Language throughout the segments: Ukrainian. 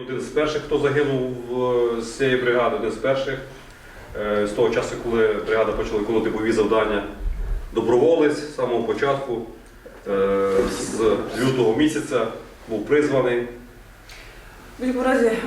Він один з перших, хто загинув е, з цієї бригади, один з перших. Е, З того часу, коли бригада почала виконувати бойові завдання, доброволець з самого початку, е, з лютого місяця був призваний. Будь-якому разі е,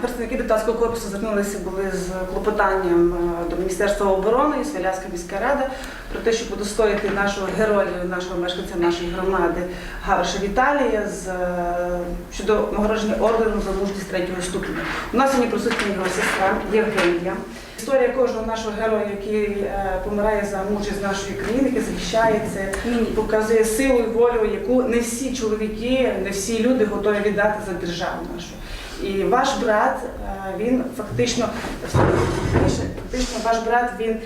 представники депутатського корпусу звернулися були з клопотанням е, до Міністерства оборони і Свалявська міська рада про те, щоб удостоїти нашого героя, нашого мешканця нашої громади Гавриша Віталія з е, щодо нагородження орденом за мужність третього ступеня. У нас сьогодні присутня його сестра Євгенія. Історія кожного нашого героя, який е, помирає за мужність нашої країни, який захищається, показує силу і волю, яку не всі чоловіки, не всі люди готові віддати за державу нашу. І ваш брат, е, він фактично, фактично ваш брат, він,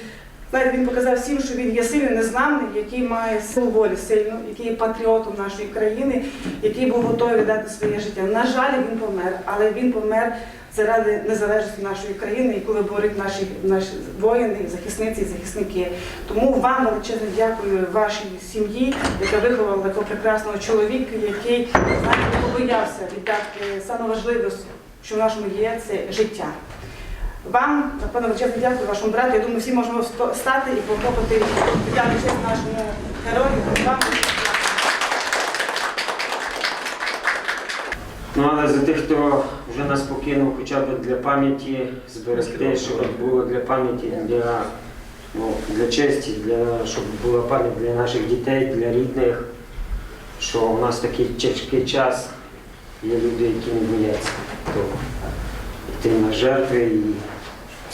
знаєте, він показав всім, що він є сильний, незламний, який має силу волі сильну, який є патріотом нашої країни, який був готовий віддати своє життя. На жаль, він помер, але він помер заради незалежності нашої країни, яку виборють наші, наші воїни, захисниці і захисники. Тому вам величезне дякую вашій сім'ї, яка виховала такого прекрасного чоловіка, який знаєте, побоявся віддати саме важливе, що в нашому є, це життя. Вам, напевно, величезне дякую вашому брату. Я думаю, всі можемо стати і похлопати віддати честь нашому герою. Вам Ну, але за тих, хто вже нас покинув, хоча б для пам'яті зберегти, щоб було для пам'яті, для, ну, для честі, для, щоб була пам'ять для наших дітей, для рідних, що у нас такий тяжкий час, є люди, які не бояться того. Йти на жертви і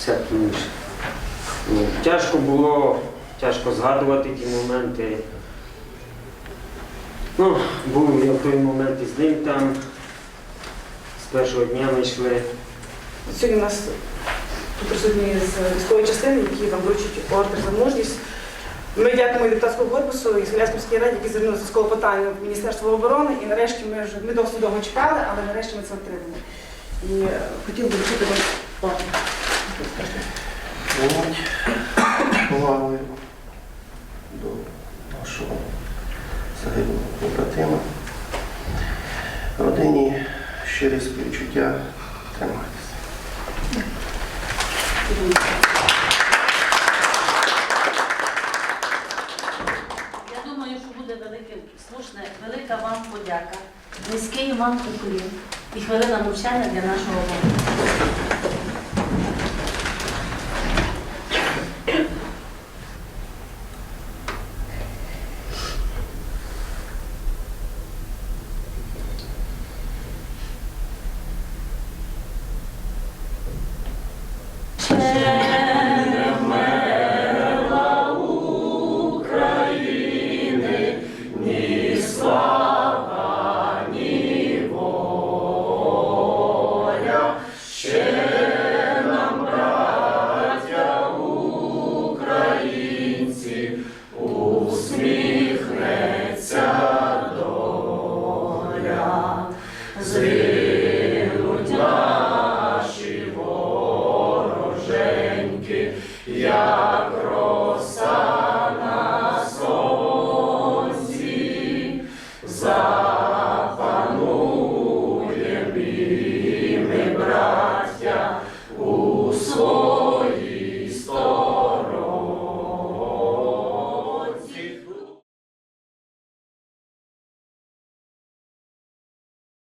всяке інше. Ну, тяжко було, тяжко згадувати ті моменти. Ну, був я в той момент із ним там. З першого дня ми йшли. Сьогодні у нас тут присутні з військової частини, які вам вручать ордер за мужність. Ми дякуємо депутатського корпусу і Смілянській раді, які звернулися з клопотанням в Міністерство оборони. І нарешті ми вже ми досить довго чекали, але нарешті ми це отримали. І е, хотів би вручити вам ордер. Повагою до нашого загиблого побратима. Родині щирі співчуття. Тримайтеся. Я думаю, що буде велике, слушне, велика вам подяка, низький вам уклін і хвилина мовчання для нашого.